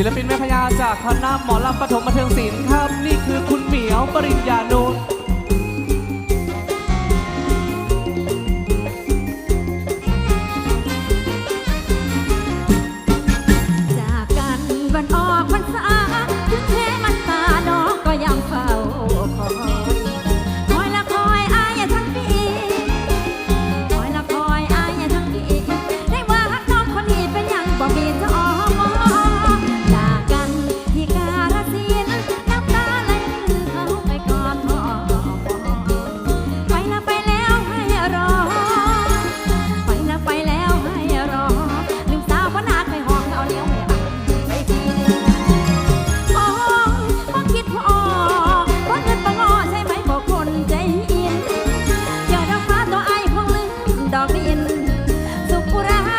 ศิลปินแม่พยาจากคณะหมอลำปฐมบันเทิงศิลป์ครับ นี่คือคุณเหมียวปริญญานุนจากกันวันออกวันสา por.